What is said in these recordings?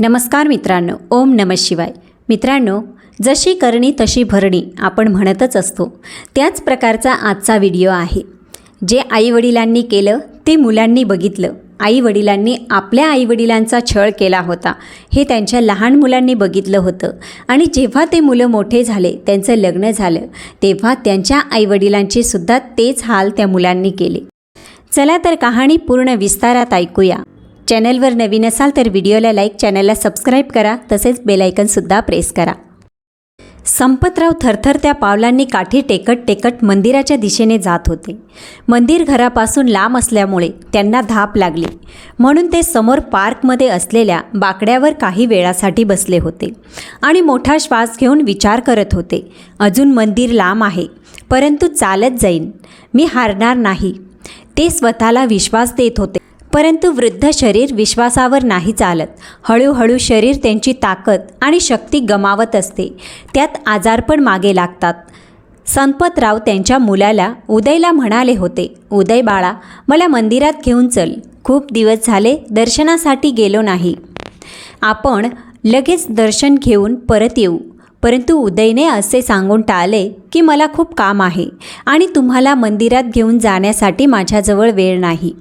नमस्कार मित्रांनो ओम नम शिवाय. मित्रांनो जशी करणी तशी भरणी आपण म्हणतच असतो. त्याच प्रकारचा आजचा व्हिडिओ आहे. जे आईवडिलांनी केलं ते मुलांनी बघितलं. आईवडिलांनी आपल्या आईवडिलांचा छळ केला होता. हे त्यांच्या लहान मुलांनी बघितलं होतं. आणि जेव्हा ते मुलं मोठे झाले त्यांचं लग्न झालं तेव्हा त्यांच्या आईवडिलांचे सुद्धा तेच हाल त्या मुलांनी केले. चला तर कहाणी पूर्ण विस्तारात ऐकूया. चॅनलवर नवीन असाल तर व्हिडिओला लाईक चॅनलला सबस्क्राईब करा तसेच बेलायकनसुद्धा प्रेस करा. संपतराव थरथरत्या पावलांनी काठी टेकत टेकत मंदिराच्या दिशेने जात होते. मंदिर घरापासून लांब असल्यामुळे त्यांना धाप लागली. म्हणून ते समोर पार्कमध्ये असलेल्या बाकड्यावर काही वेळासाठी बसले होते आणि मोठा श्वास घेऊन विचार करत होते. अजून मंदिर लांब आहे परंतु चालत जाईन. मी हारणार नाही. ते स्वतःला विश्वास देत होते. परंतु वृद्ध शरीर विश्वासावर नाही चालत. हळूहळू शरीर त्यांची ताकद आणि शक्ती गमावत असते. त्यात आजारपण मागे लागतात. संपतराव त्यांच्या मुलाला उदयला म्हणाले होते उदय बाळा मला मंदिरात घेऊन चल. खूप दिवस झाले दर्शनासाठी गेलो नाही. आपण लगेच दर्शन घेऊन परत येऊ. परंतु उदयने असे सांगून टाळले की मला खूप काम आहे आणि तुम्हाला मंदिरात घेऊन जाण्यासाठी माझ्याजवळ वेळ नाही.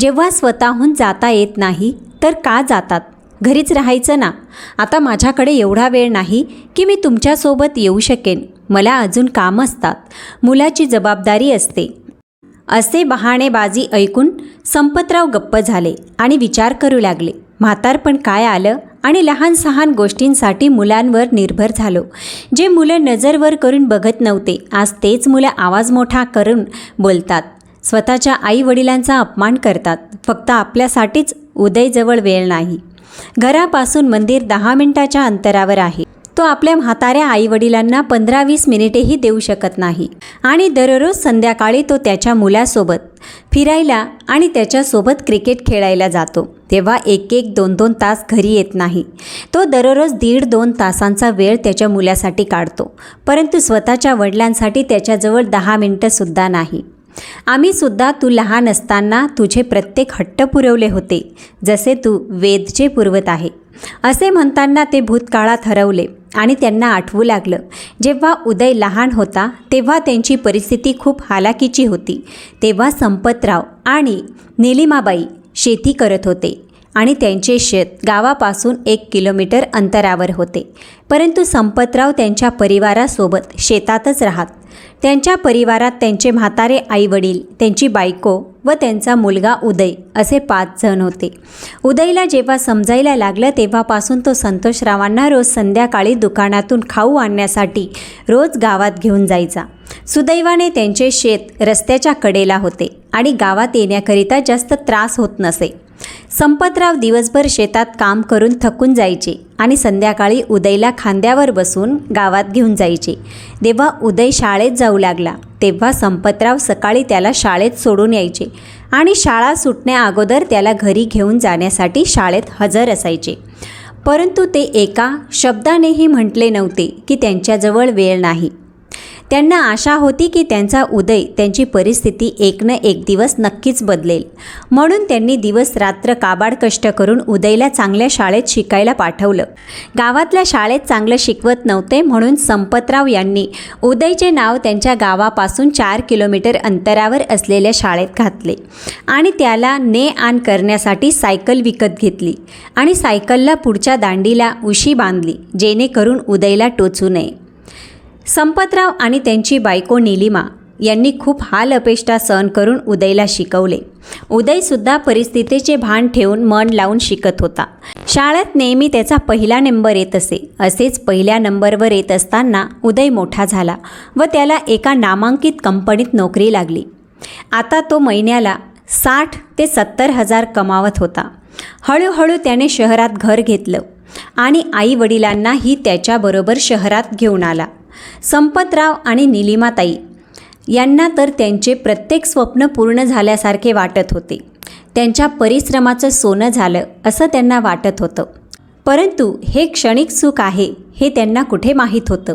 जेव्हा स्वतःहून जाता येत नाही तर का जातात? घरीच राहायचं ना? आता माझ्याकडे एवढा वेळ नाही की मी तुमच्यासोबत येऊ शकेन. मला अजून काम असतात. मुलाची जबाबदारी असते. असे बहाणेबाजी ऐकून संपतराव गप्प झाले आणि विचार करू लागले. म्हातारपण काय आलं? आणि लहान सहान गोष्टींसाठी मुलांवर निर्भर झालो. जे मुलं नजरवर करून बघत नव्हते आज तेच मुलं आवाज मोठा करून बोलतात. स्वतःच्या आई वडिलांचा अपमान करतात. फक्त आपल्यासाठीच उदयजवळ वेळ नाही. घरापासून मंदिर दहा मिनिटाच्या अंतरावर आहे. तो आपल्या म्हाताऱ्या आईवडिलांना पंधरा वीस मिनिटेही देऊ शकत नाही. आणि दररोज संध्याकाळी तो त्याच्या मुलासोबत फिरायला आणि त्याच्यासोबत क्रिकेट खेळायला जातो. तेव्हा एक एक दोन दोन तास घरी येत नाही. तो दररोज दीड दोन तासांचा वेळ त्याच्या मुलासाठी काढतो. परंतु स्वतःच्या वडिलांसाठी त्याच्याजवळ दहा मिनटंसुद्धा नाही. आम्ही सुद्धा तू लहान असताना तुझे प्रत्येक हट्ट पुरवले होते जसे तू वेदचे पुरवत आहे. असे म्हणताना ते भूतकाळात हरवले आणि त्यांना आठवू लागलं. जेव्हा उदय लहान होता तेव्हा त्यांची परिस्थिती खूप हालाकीची होती. तेव्हा संपतराव आणि निलिमाबाई शेती करत होते आणि त्यांचे शेत गावापासून एक किलोमीटर अंतरावर होते. परंतु संपतराव त्यांच्या परिवारासोबत शेतातच राहत त्यांच्या परिवारात त्यांचे म्हातारे आईवडील त्यांची बायको व त्यांचा मुलगा उदय असे पाच जण होते. उदयला जेव्हा समजायला लागलं तेव्हापासून तो संतोषरावांना रोज संध्याकाळी दुकानातून खाऊ आणण्यासाठी रोज गावात घेऊन जायचा. सुदैवाने त्यांचे शेत रस्त्याच्या कडेला होते आणि गावात येण्याकरिता जास्त त्रास होत नसे. संपतराव दिवसभर शेतात काम करून थकून जायचे आणि संध्याकाळी उदयला खांद्यावर बसून गावात घेऊन जायचे. जेव्हा उदय शाळेत जाऊ लागला तेव्हा संपतराव सकाळी त्याला शाळेत सोडून यायचे आणि शाळा सुटण्या अगोदर त्याला घरी घेऊन जाण्यासाठी शाळेत हजर असायचे. परंतु ते एका शब्दानेही म्हटले नव्हते की त्यांच्याजवळ वेळ नाही. त्यांना आशा होती की त्यांचा उदय त्यांची परिस्थिती एक न एक दिवस नक्कीच बदलेल. म्हणून त्यांनी दिवस रात्र काबाड कष्ट करून उदयला चांगल्या शाळेत शिकायला पाठवलं. गावातल्या शाळेत चांगलं शिकवत नव्हते म्हणून संपतराव यांनी उदयचे नाव त्यांच्या गावापासून चार किलोमीटर अंतरावर असलेल्या शाळेत घातले आणि त्याला ने आण करण्यासाठी सायकल विकत घेतली आणि सायकलला पुढच्या दांडीला उशी बांधली जेणेकरून उदयला टोचू नये. संपतराव आणि त्यांची बायको निलिमा यांनी खूप हाल अपेष्टा सहन करून उदयला शिकवले. उदयसुद्धा परिस्थितीचे भान ठेवून मन लावून शिकत होता. शाळेत नेहमी त्याचा पहिला नंबर येत असे. असेच पहिल्या नंबरवर येत असताना उदय मोठा झाला व त्याला एका नामांकित कंपनीत नोकरी लागली. आता तो महिन्याला साठ ते सत्तर हजार कमावत होता. हळूहळू त्याने शहरात घर घेतलं आणि आई वडिलांनाही त्याच्याबरोबर शहरात घेऊन आला. संपतराव आणि निलिमाताई यांना तर त्यांचे प्रत्येक स्वप्न पूर्ण झाल्यासारखे वाटत होते. त्यांच्या परिश्रमाचं सोनं झालं असं त्यांना वाटत होतं. परंतु हे क्षणिक सुख आहे हे त्यांना कुठे माहीत होतं?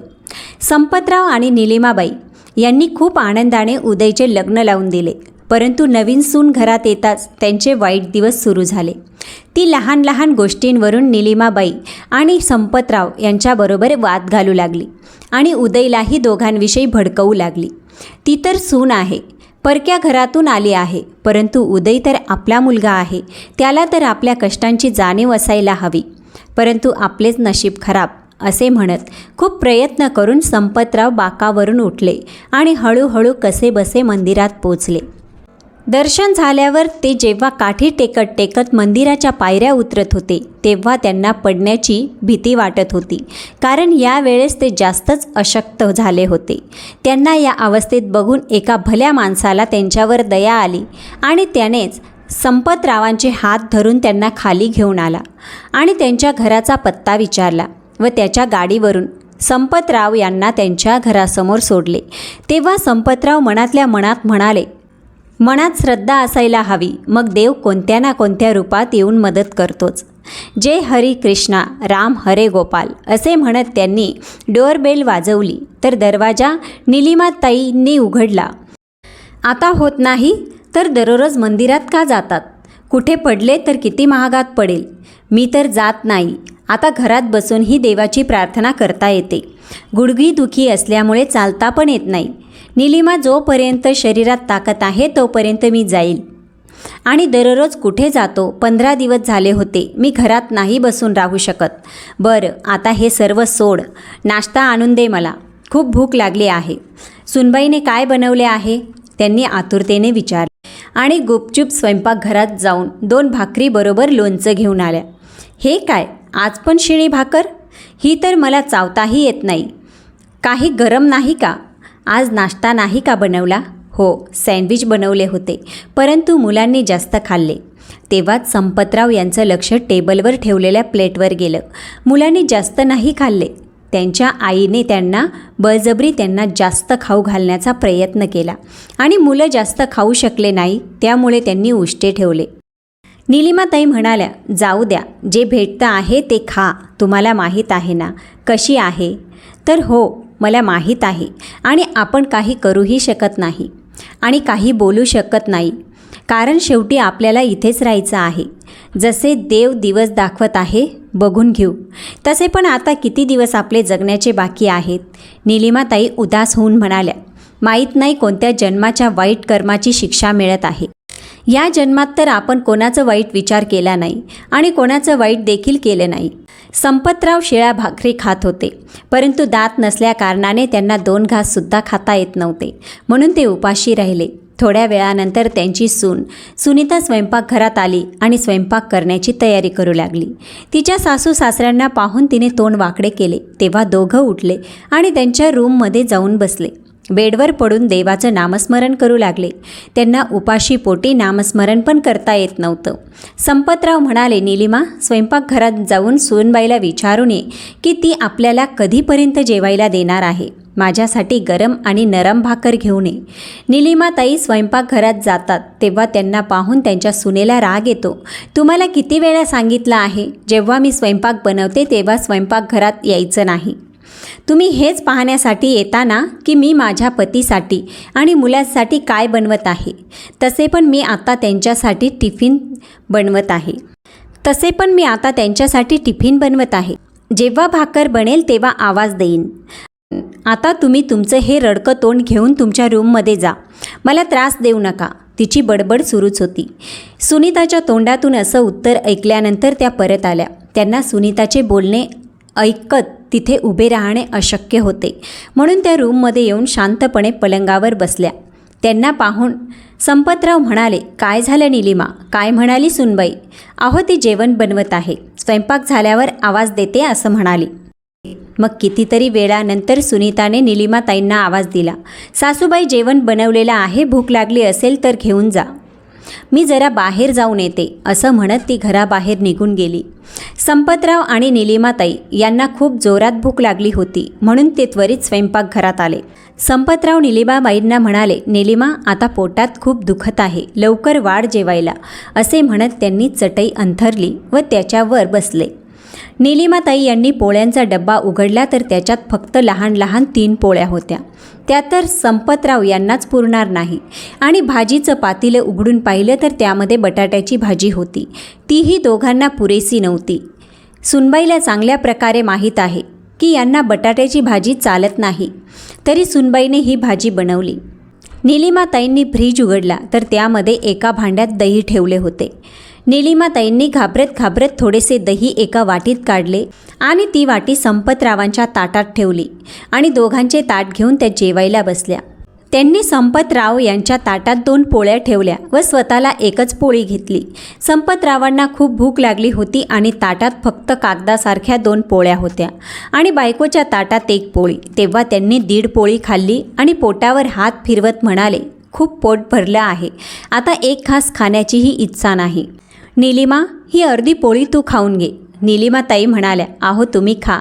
संपतराव आणि निलिमाबाई यांनी खूप आनंदाने उदयचे लग्न लावून दिले. परंतु नवीन सून घरात येताच त्यांचे वाईट दिवस सुरू झाले. ती लहान लहान गोष्टींवरून निलिमाबाई आणि संपतराव यांच्याबरोबर वाद घालू लागली आणि उदयलाही दोघांविषयी भडकवू लागली. ती तर सून आहे परक्या घरातून आली आहे परंतु उदय तर आपला मुलगा आहे त्याला तर आपल्या कष्टांची जाणीव असायला हवी. परंतु आपलेच नशीब खराब असे म्हणत खूप प्रयत्न करून संपतराव बाकावरून उठले आणि हळूहळू कसेबसे मंदिरात पोचले. दर्शन झाल्यावर ते जेव्हा काठी टेकत टेकत मंदिराच्या पायऱ्या उतरत होते तेव्हा त्यांना पडण्याची भीती वाटत होती. कारण यावेळेस ते जास्तच अशक्त झाले होते. त्यांना या अवस्थेत बघून एका भल्या माणसाला त्यांच्यावर दया आली आणि त्यानेच संपतरावांचे हात धरून त्यांना खाली घेऊन आला आणि त्यांच्या घराचा पत्ता विचारला व त्याच्या गाडीवरून संपतराव यांना त्यांच्या घरासमोर सोडले. तेव्हा संपतराव मनातल्या मनात म्हणाले मनात श्रद्धा असायला हवी. मग देव कोणत्या ना कोणत्या रूपात येऊन मदत करतोच. जय हरी कृष्णा राम हरे गोपाल असे म्हणत त्यांनी डोअरबेल वाजवली. तर दरवाजा निलिमाताईंनी उघडला. आता होत नाही तर दररोज मंदिरात का जातात? कुठे पडले तर किती महागात पडेल? मी तर जात नाही. आता घरात बसूनही देवाची प्रार्थना करता येते. गुडघी दुखी असल्यामुळे चालता पण येत नाही. निलिमा जोपर्यंत शरीरात ताकद आहे तोपर्यंत मी जाईल. आणि दररोज कुठे जातो? पंधरा दिवस झाले होते. मी घरात नाही बसून राहू शकत. बरं आता हे सर्व सोड. नाश्ता आणून दे मला. खूप भूक लागली आहे. सुनबाईने काय बनवले आहे? त्यांनी आतुरतेने विचारले. आणि गुपचूप स्वयंपाकघरात जाऊन दोन भाकरीबरोबर लोणचं घेऊन आल्या. हे काय आज पण शिळी भाकर? ही तर मला चावताही येत नाही. काही गरम नाही का? आज नाश्ता नाही का बनवला? हो सँडविच बनवले होते परंतु मुलांनी जास्त खाल्ले. तेव्हाच संपतराव यांचं लक्ष टेबलवर ठेवलेल्या प्लेटवर गेलं. मुलांनी जास्त नाही खाल्ले. त्यांच्या आईने त्यांना बळजबरी त्यांना जास्त खाऊ घालण्याचा प्रयत्न केला. आणि मुलं जास्त खाऊ शकले नाही त्यामुळे त्यांनी उष्टे ठेवले. निलिमाताई म्हणाल्या जाऊ द्या जे भेटतं आहे ते खा तुम्हाला माहीत आहे ना कशी आहे? तर हो मला माहीत आहे आणि आपण काही करूही शकत नाही आणि काही बोलू शकत नाही कारण शेवटी आपल्याला इथेच राहायचं आहे. जसे देव दिवस दाखवत आहे बघून घेऊ. तसे पण आता किती दिवस आपले जगण्याचे बाकी आहेत? निलिमाताई उदास होऊन म्हणाल्या माहीत नाही कोणत्या जन्माच्या वाईट कर्माची शिक्षा मिळत आहे. या जन्मात तर आपण कोणाचं वाईट विचार केला नाही आणि कोणाचं वाईट देखील केलं नाही. संपतराव शिळ्या भाकरी खात होते. परंतु दात नसल्या कारणाने त्यांना दोन घाससुद्धा खाता येत नव्हते. म्हणून ते उपाशी राहिले. थोड्या वेळानंतर त्यांची सून सुनीता स्वयंपाकघरात आली आणि स्वयंपाक करण्याची तयारी करू लागली. तिच्या सासू सासऱ्यांना पाहून तिने तोंड वाकडे केले. तेव्हा दोघं उठले आणि त्यांच्या रूममध्ये जाऊन बसले. बेडवर पडून देवाचं नामस्मरण करू लागले. त्यांना उपाशी पोटी नामस्मरण पण करता येत नव्हतं. संपतराव म्हणाले निलिमा स्वयंपाकघरात जाऊन सूनबाईला विचारून ये की ती आपल्याला कधीपर्यंत जेवायला देणार आहे. माझ्यासाठी गरम आणि नरम भाकर घेऊन ये निलिमाताई स्वयंपाकघरात जातात. तेव्हा त्यांना पाहून त्यांच्या सुनेला राग येतो. तुम्हाला किती वेळा सांगितलं आहे जेव्हा मी स्वयंपाक बनवते तेव्हा स्वयंपाकघरात यायचं नाही. तुम्ही हेच पाहण्यासाठी येताना की मी माझ्या पतीसाठी आणि मुलासाठी काय बनवत आहे. तसे पण मी आता त्यांच्यासाठी टिफिन बनवत आहे. तसे पण मी आता त्यांच्यासाठी टिफिन बनवत आहे. जेव्हा भाकर बनेल तेव्हा आवाज देईन. आता तुम्ही तुमचं हे रडकं तोंड घेऊन तुमच्या रूममध्ये जा. मला त्रास देऊ नका. तिची बडबड सुरूच होती. सुनीताच्या तोंडातून असं उत्तर ऐकल्यानंतर त्या परत आल्या. त्यांना सुनीताचे बोलणे ऐकत तिथे उभे राहणे अशक्य होते. म्हणून त्या रूममध्ये येऊन शांतपणे पलंगावर बसल्या. त्यांना पाहून संपतराव म्हणाले काय झालं निलिमा? काय म्हणाली सुनबाई? अहो ती जेवण बनवत आहे. स्वयंपाक झाल्यावर आवाज देते असं म्हणाली. मग कितीतरी वेळानंतर सुनीताने निलिमाताईंना आवाज दिला सासूबाई जेवण बनवलेलं आहे भूक लागली असेल तर घेऊन जा. मी जरा बाहेर जाऊन येते असं म्हणत ती घराबाहेर निघून गेली. संपतराव आणि निलिमाताई यांना खूप जोरात भूक लागली होती म्हणून ते त्वरित स्वयंपाकघरात आले. संपतराव निलिमाबाईंना म्हणाले निलिमा आता पोटात खूप दुखत आहे लवकर वाढ जेवायला असे म्हणत त्यांनी चटई अंथरली व त्याच्यावर बसले. निलिमाताई यांनी पोळ्यांचा डब्बा उघडला तर त्याच्यात फक्त लहान लहान तीन पोळ्या होत्या. त्या तर संपतराव यांनाच पुरणार नाही. आणि भाजीचं पातीलं उघडून पाहिलं तर त्यामध्ये बटाट्याची भाजी होती. तीही दोघांना पुरेसी नव्हती. सुनबाईला चांगल्या प्रकारे माहीत आहे की यांना बटाट्याची भाजी चालत नाही. तरी सुनबाईने ही भाजी बनवली. निलिमाताईंनी फ्रीज उघडला तर त्यामध्ये एका भांड्यात दही ठेवले होते. निलिमाताईंनी घाबरत घाबरत थोडेसे दही एका वाटीत काढले आणि ती वाटी संपतरावांच्या ताटात ठेवली आणि दोघांचे ताट घेऊन त्या जेवायला बसल्या. त्यांनी संपतराव यांच्या ताटात दोन पोळ्या ठेवल्या व स्वतःला एकच पोळी घेतली. संपतरावांना खूप भूक लागली होती आणि ताटात फक्त कागदासारख्या दोन पोळ्या होत्या आणि बायकोच्या ताटात एक पोळी. तेव्हा त्यांनी दीड पोळी खाल्ली आणि पोटावर हात फिरवत म्हणाले खूप पोट भरलं आहे. आता एक खास खाण्याचीही इच्छा नाही. निलिमा ही अर्धी पोळी तू खाऊन घे. निलिमाताई म्हणाल्या आहो तुम्ही खा.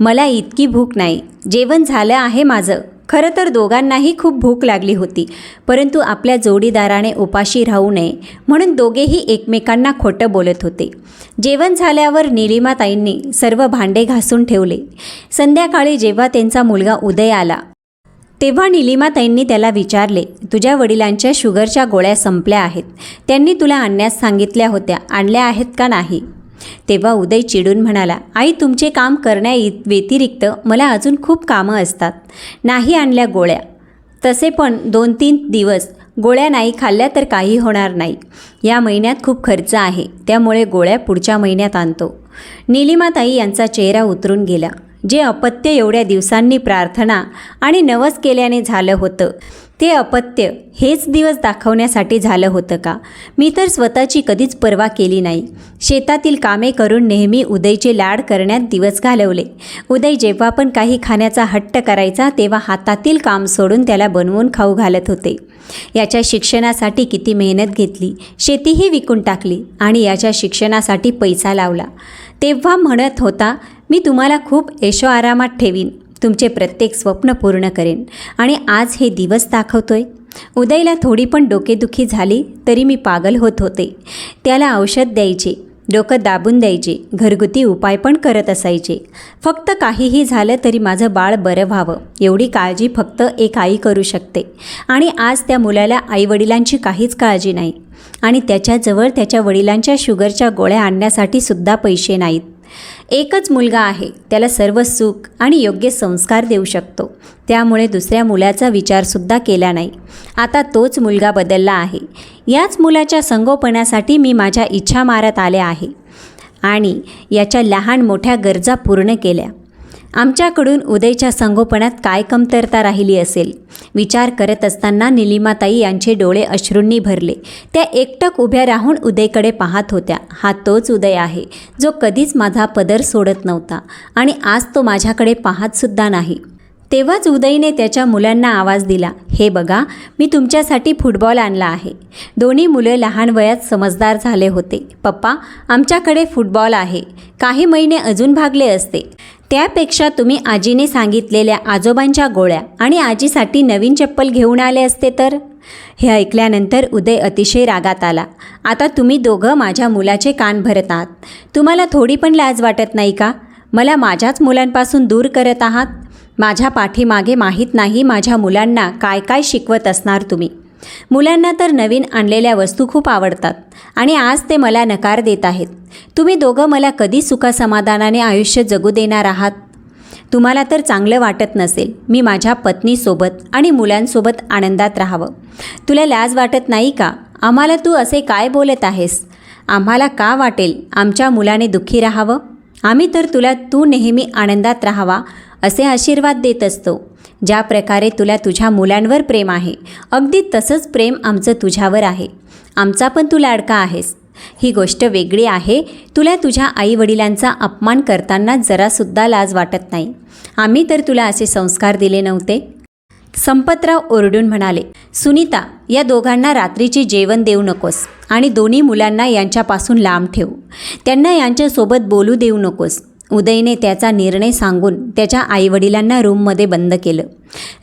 मला इतकी भूक नाही. जेवण झालं आहे माझं. खरं तर दोघांनाही खूप भूक लागली होती परंतु आपल्या जोडीदाराने उपाशी राहू नये म्हणून दोघेही एकमेकांना खोटं बोलत होते. जेवण झाल्यावर निलिमाताईंनी सर्व भांडे घासून ठेवले. संध्याकाळी जेव्हा त्यांचा मुलगा उदय आला तेव्हा निलिमाताईंनी त्याला विचारले तुझ्या वडिलांच्या शुगरच्या गोळ्या संपल्या आहेत. त्यांनी तुला आणण्यास सांगितल्या होत्या. आणल्या आहेत का नाही? तेव्हा उदय चिडून म्हणाला आई तुमचे काम करण्या व्यतिरिक्त मला अजून खूप कामं असतात. नाही आणल्या गोळ्या. तसे पण दोन तीन दिवस गोळ्या नाही खाल्ल्या तर काही होणार नाही. या महिन्यात खूप खर्च आहे. त्यामुळे गोळ्या पुढच्या महिन्यात आणतो. निलिमाताई यांचा चेहरा उतरून गेला. जे अपत्य एवढ्या दिवसांनी प्रार्थना आणि नवस केल्याने झालं होतं. ते अपत्य हेच दिवस दाखवण्यासाठी झालं होतं का? मी तर स्वतःची कधीच पर्वा केली नाही. शेतातील कामे करून नेहमी उदयचे लाड करण्यात दिवस घालवले. उदय जेव्हा पण काही खाण्याचा हट्ट करायचा तेव्हा हातातील काम सोडून त्याला बनवून खाऊ घालत होते. याच्या शिक्षणासाठी किती मेहनत घेतली. शेतीही विकून टाकली आणि याच्या शिक्षणासाठी पैसा लावला. तेव्हा म्हणत होता मी तुम्हाला खूप ऐशो आरामात ठेवीन. तुमचे प्रत्येक स्वप्न पूर्ण करेन. आणि आज हे दिवस दाखवतोय. उदयला थोडी पण डोकेदुखी झाली तरी मी पागल होत होते. त्याला औषध द्यायचे. डोकं दाबून द्यायचे. घरगुती उपाय पण करत असायचे. फक्त काहीही झालं तरी माझं बाळ बरं व्हावं. एवढी काळजी फक्त एक आई करू शकते. आणि आज त्या मुलाला आईवडिलांची काहीच काळजी नाही. आणि त्याच्याजवळ त्याच्या वडिलांच्या शुगरच्या गोळ्या आणण्यासाठी सुद्धा पैसे नाहीत. एकच मुलगा आहे त्याला सर्व सुख आणि योग्य संस्कार देऊ शकतो. त्यामुळे दुसऱ्या मुलाचा विचारसुद्धा केला नाही. आता तोच मुलगा बदलला आहे. याच मुलाच्या संगोपनासाठी मी माझ्या इच्छा मारत आले आहे. आणि याच्या लहान मोठ्या गरजा पूर्ण केल्या. आमच्याकडून उदयच्या संगोपनात काय कमतरता राहिली असेल? विचार करत असताना निलिमाताई यांचे डोळे अश्रूंनी भरले. त्या एकटक उभ्या राहून उदयकडे पाहत होत्या. हा तोच उदय आहे जो कधीच माझा पदर सोडत नव्हता आणि आज तो माझ्याकडे पाहतसुद्धा नाही. तेव्हाच उदयने त्याच्या मुलांना आवाज दिला हे बघा मी तुमच्यासाठी फुटबॉल आणला आहे. दोन्ही मुलं लहान वयात समजदार झाले होते. पप्पा आमच्याकडे फुटबॉल आहे. काही महिने अजून भागले असते. त्यापेक्षा तुम्ही आजीने सांगितलेल्या आजोबांच्या गोळ्या आणि आजीसाठी नवीन चप्पल घेऊन आले असते तर? हे ऐकल्यानंतर उदय अतिशय रागात आला. आता तुम्ही दोघं माझ्या मुलाचे कान भरत आहात. तुम्हाला थोडी पण लाज वाटत नाही का? मला माझ्याच मुलांपासून दूर करत आहात? माझ्या पाठीमागे माहीत नाही माझ्या मुलांना काय काय शिकवत असणार तुम्ही. मुलांना तर नवीन आणलेल्या वस्तू खूप आवडतात आणि आज ते मला नकार देत आहेत. तुम्ही दोघं मला कधी सुखासमाधानाने आयुष्य जगू देणार आहात? तुम्हाला तर चांगलं वाटत नसेल. मी माझ्या पत्नीसोबत आणि मुलांसोबत आनंदात राहावं. तुला लाज वाटत नाही का? आम्हाला तू असे काय बोलत आहेस? आम्हाला का वाटेल आमच्या मुलाने दुःखी राहावं? आम्ही तर तुला तू नेहमी आनंदात राहावा असे आशीर्वाद देत असतो. ज्या प्रकारे तुला तुझ्या मुलांवर प्रेम आहे. अगदी तसंच प्रेम आमचं तुझ्यावर आहे. आमचा पण तू लाडका आहेस. ही गोष्ट वेगळी आहे. तुला तुझ्या आईवडिलांचा अपमान करताना जरासुद्धा लाज वाटत नाही. आम्ही तर तुला असे संस्कार दिले नव्हते. संपतराव ओरडून म्हणाले सुनीता या दोघांना रात्रीचे जेवण देऊ नकोस आणि दोन्ही मुलांना यांच्यापासून लांब ठेव. त्यांना यांच्यासोबत बोलू देऊ नकोस. उदयने त्याचा निर्णय सांगून त्याच्या आईवडिलांना रूममध्ये बंद केलं.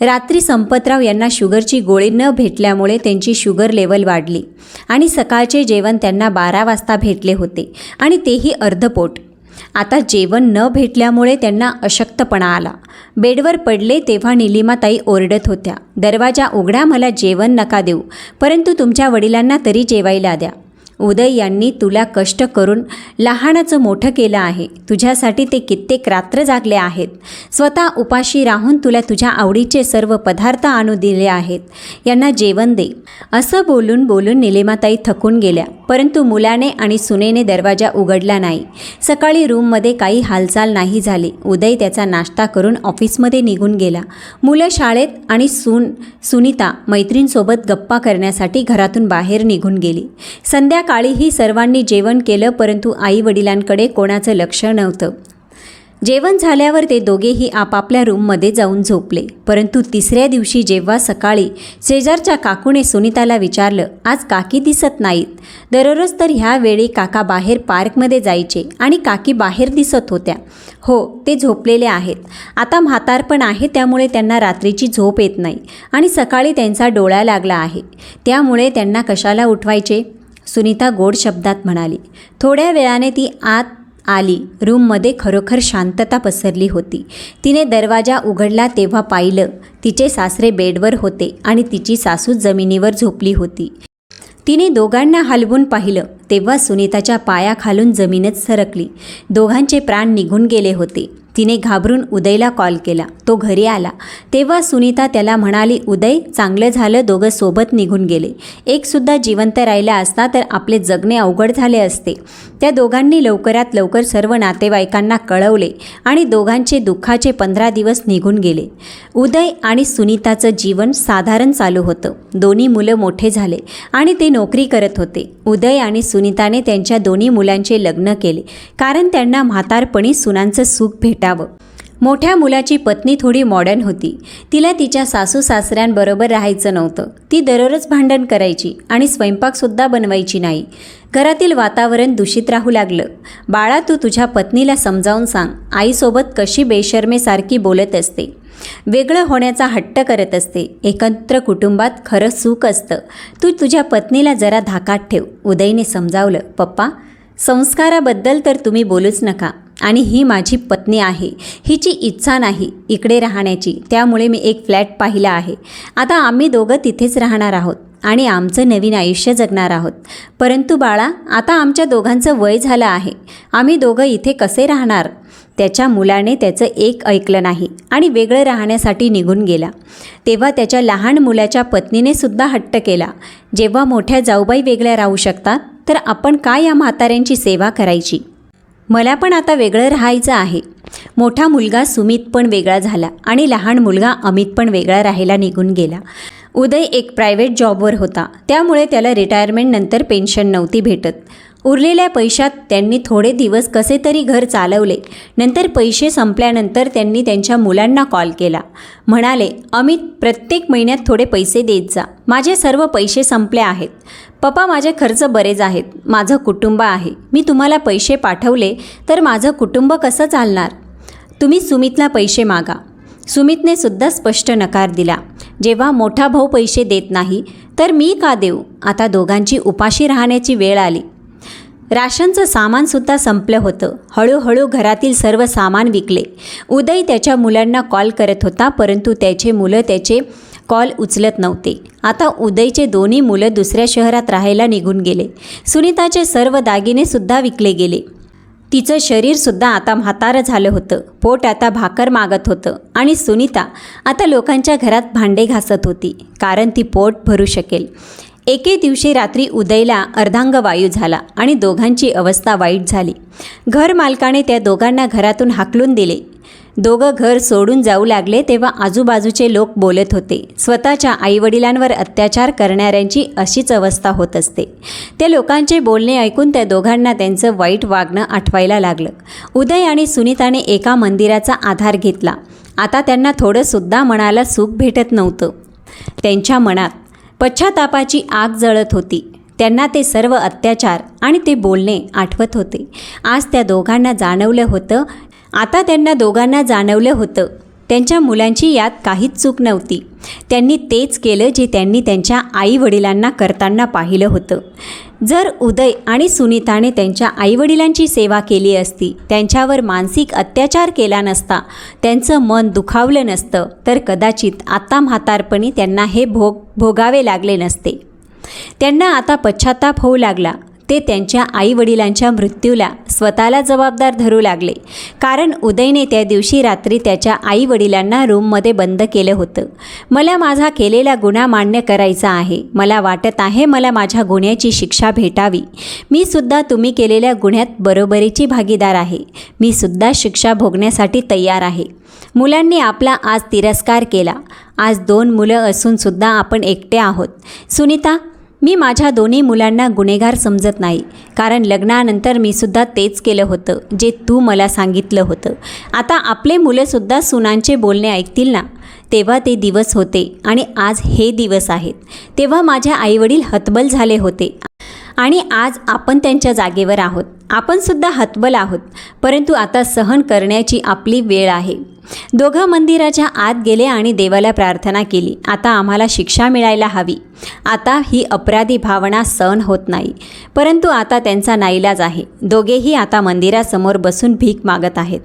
रात्री संपतराव यांना शुगरची गोळी न भेटल्यामुळे त्यांची शुगर लेवल वाढली आणि सकाळचे जेवण त्यांना बारा वाजता भेटले होते आणि तेही अर्धपोट. आता जेवण न भेटल्यामुळे त्यांना अशक्तपणा आला. बेडवर पडले तेव्हा निलिमाताई ओरडत होत्या दरवाजा उघडा मला जेवण नका देऊ परंतु तुमच्या वडिलांना तरी जेवायला द्या. उदय यांनी तुला कष्ट करून लहानाचं मोठं केलं आहे. तुझ्यासाठी ते कित्येक रात्र जागले आहेत. स्वतः उपाशी राहून तुला तुझ्या आवडीचे सर्व पदार्थ आणू दिले आहेत. यांना जेवण दे. असं बोलून बोलून निलिमाताई थकून गेल्या. परंतु मुलाने आणि सुनेने दरवाजा उघडला नाही. सकाळी रूममध्ये काही हालचाल नाही झाली. उदय त्याचा नाश्ता करून ऑफिसमध्ये निघून गेला. मुलं शाळेत आणि सून सुनीता मैत्रीणसोबत गप्पा करण्यासाठी घरातून बाहेर निघून गेली. काळीही सर्वांनी जेवण केलं परंतु आई वडिलांकडे कोणाचं लक्ष नव्हतं. जेवण झाल्यावर ते दोघेही आपापल्या रूममध्ये जाऊन झोपले. परंतु तिसऱ्या दिवशी जेव्हा सकाळी शेजारच्या काकूने सुनीताला विचारलं आज काकी दिसत नाहीत? दररोज तर ह्यावेळी काका बाहेर पार्कमध्ये जायचे आणि काकी बाहेर दिसत होत्या. हो ते झोपलेले आहेत. आता म्हातारपण आहे त्यामुळे त्यांना रात्रीची झोप येत नाही आणि सकाळी त्यांचा डोळा लागला आहे. त्यामुळे त्यांना कशाला उठवायचे? सुनीता गोड शब्दात म्हणाली थोड्या वेळाने ती आत आली. रूममध्ये खरोखर शांतता पसरली होती. तिने दरवाजा उघडला तेव्हा पाहिलं तिचे सासरे बेडवर होते आणि तिची सासू जमिनीवर झोपली होती. तिने दोघांना हलवून पाहिलं तेव्हा सुनीताच्या पायाखालून जमीनच सरकली. दोघांचे प्राण निघून गेले होते. तिने घाबरून उदयला कॉल केला. तो घरी आला. तेव्हा सुनीता त्याला म्हणाली उदय चांगलं झालं दोघं सोबत निघून गेले. एकसुद्धा जिवंत राहिला असता तर आपले जगणे अवघड झाले असते त्या दोघांनी लवकरात लवकर सर्व नातेवाईकांना कळवले आणि दोघांचे दुःखाचे पंधरा दिवस निघून गेले. उदय आणि सुनीताचं जीवन साधारण चालू होतं. दोन्ही मुलं मोठे झाले आणि ते नोकरी करत होते. उदय आणि सुनीताने त्यांच्या दोन्ही मुलांचे लग्न केले. कारण त्यांना म्हातारपणी सुनांचं सुख भेट भेटावं. मोठ्या मुलाची पत्नी थोडी मॉडर्न होती. तिला तिच्या सासू सासऱ्यांबरोबर राहायचं नव्हतं. ती दररोज भांडण करायची आणि स्वयंपाकसुद्धा बनवायची नाही. घरातील वातावरण दूषित राहू लागलं. बाळा तू तुझ्या पत्नीला समजावून सांग. आईसोबत कशी बेशर्मेसारखी बोलत असते. वेगळं होण्याचा हट्ट करत असते. एकत्र कुटुंबात खरं सुख असतं. तू तुझ्या पत्नीला जरा धाकात ठेव. उदयने समजावलं पप्पा संस्काराबद्दल तर तुम्ही बोलूच नका. आणि ही माझी पत्नी आहे. हिची इच्छा नाही इकडे राहण्याची. त्यामुळे मी एक फ्लॅट पाहिला आहे. आता आम्ही दोघं तिथेच राहणार आहोत आणि आमचं नवीन आयुष्य जगणार आहोत. परंतु बाळा आता आमच्या दोघांचं वय झालं आहे. आम्ही दोघं इथे कसे राहणार? त्याच्या मुलाने त्याचं एक ऐकलं नाही आणि वेगळं राहण्यासाठी निघून गेला. तेव्हा त्याच्या लहान मुलाच्या पत्नीने सुद्धा हट्ट केला. जेव्हा मोठ्या जाऊबाई वेगळ्या राहू शकतात तर आपण काय या म्हाताऱ्यांची सेवा करायची? मला पण आता वेगळं राहायचं आहे. मोठा मुलगा सुमित पण वेगळा झाला आणि लहान मुलगा अमित पण वेगळा राहायला निघून गेला. उदय एक प्रायव्हेट जॉबवर होता. त्यामुळे त्याला रिटायरमेंटनंतर पेन्शन नव्हती भेटत. उरलेल्या पैशात त्यांनी थोडे दिवस कसे तरी घर चालवले. नंतर पैसे संपल्यानंतर त्यांनी त्यांच्या मुलांना कॉल केला. म्हणाले अमित प्रत्येक महिन्यात थोडे पैसे देत जा. माझे सर्व पैसे संपले आहेत. पप्पा माझे खर्च बरेच आहेत. माझं कुटुंब आहे. मी तुम्हाला पैसे पाठवले तर माझं कुटुंब कसं चालणार? तुम्ही सुमितला पैसे मागा. सुमितने सुद्धा स्पष्ट नकार दिला. जेव्हा मोठा भाऊ पैसे देत नाही तर मी का देऊ? आता दोघांची उपाशी राहण्याची वेळ आली. राशनचं सामानसुद्धा संपलं होतं. हळूहळू घरातील सर्व सामान विकले. उदय त्याच्या मुलांना कॉल करत होता परंतु त्याचे मुलं त्याचे कॉल उचलत नव्हते. आता उदयचे दोन्ही मुलं दुसऱ्या शहरात राहायला निघून गेले. सुनीताचे सर्व दागिनेसुद्धा विकले गेले. तिचं शरीरसुद्धा आता म्हातारं झालं होतं. पोट आता भाकर मागत होतं. आणि सुनीता आता लोकांच्या घरात भांडे घासत होती कारण ती पोट भरू शकेल. एके दिवशी रात्री उदयला अर्धांगवायू झाला आणि दोघांची अवस्था वाईट झाली. घर मालकाने त्या दोघांना घरातून हाकलून दिले. दोघं घर सोडून जाऊ लागले तेव्हा आजूबाजूचे लोक बोलत होते. स्वतःच्या आईवडिलांवर अत्याचार करणाऱ्यांची अशीच अवस्था होत असते. त्या लोकांचे बोलणे ऐकून त्या दोघांना त्यांचं वाईट वागणं आठवायला लागलं. उदय आणि सुनीताने एका मंदिराचा आधार घेतला. आता त्यांना थोडंसुद्धा मनाला सुख भेटत नव्हतं. त्यांच्या मनात पश्चातापाची आग जळत होती. त्यांना ते सर्व अत्याचार आणि ते बोलणे आठवत होते. आज त्या दोघांना जाणवलं होतं. आता त्यांना दोघांना जाणवलं होतं. त्यांच्या मुलांची यात काहीच चूक नव्हती. त्यांनी तेच केलं जे त्यांनी त्यांच्या आई वडिलांना करताना पाहिलं होतं. जर उदय आणि सुनीताने त्यांच्या आईवडिलांची सेवा केली असती त्यांच्यावर मानसिक अत्याचार केला नसता त्यांचं मन दुखावलं नसतं तर कदाचित आता म्हातारपणी त्यांना हे भोग भोगावे लागले नसते. त्यांना आता पश्चाताप होऊ लागला. ते त्यांच्या आईवडिलांच्या मृत्यूला स्वतःला जबाबदार धरू लागले. कारण उदयने त्या दिवशी रात्री त्याच्या आईवडिलांना रूममध्ये बंद केलं होतं. मला माझा केलेला गुन्हा मान्य करायचा आहे. मला वाटत आहे मला माझ्या गुन्ह्याची शिक्षा भेटावी. मी सुद्धा तुम्ही केलेल्या गुन्ह्यात बरोबरीची भागीदार आहे. मी सुद्धा शिक्षा भोगण्यासाठी तयार आहे. मुलांनी आपला आज तिरस्कार केला. आज दोन मुलं असूनसुद्धा आपण एकटे आहोत. सुनीता मी माझ्या दोन्ही मुलांना गुन्हेगार समजत नाही. कारण लग्नानंतर मी सुद्धा तेच केलं होतं जे तू मला सांगितलं होतं. आता आपले मुलंसुद्धा सुनांचे बोलणे ऐकतील ना? तेव्हा ते दिवस होते आणि आज हे दिवस आहेत. तेव्हा माझ्या आईवडील हतबल झाले होते. आणि आज आपण त्यांच्या जागेवर आहोत. आपणसुद्धा हतबल आहोत परंतु आता सहन करण्याची आपली वेळ आहे. दोघं मंदिराच्या आत गेले आणि देवाला प्रार्थना केली. आता आम्हाला शिक्षा मिळायला हवी. आता ही अपराधी भावना सहन होत नाही. परंतु आता त्यांचा नाईलाज आहे. दोघेही आता मंदिरासमोर बसून भीक मागत आहेत.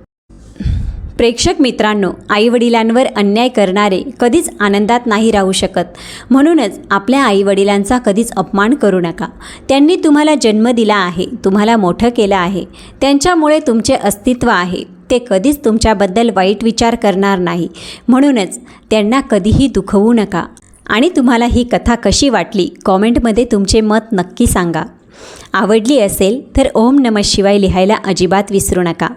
प्रेक्षक मित्रांनो आईवडिलांवर अन्याय करणारे कधीच आनंदात नाही राहू शकत. म्हणूनच आपल्या आईवडिलांचा कधीच अपमान करू नका. त्यांनी तुम्हाला जन्म दिला आहे तुम्हाला मोठं केलं आहे त्यांच्यामुळे तुमचे अस्तित्व आहे. ते कधीच तुमच्याबद्दल वाईट विचार करणार नाही. म्हणूनच त्यांना कधीही दुखवू नका. आणि तुम्हाला ही कथा कशी वाटली कॉमेंटमध्ये तुमचे मत नक्की सांगा. आवडली असेल तर ओम नम शिवाय लिहायला अजिबात विसरू नका.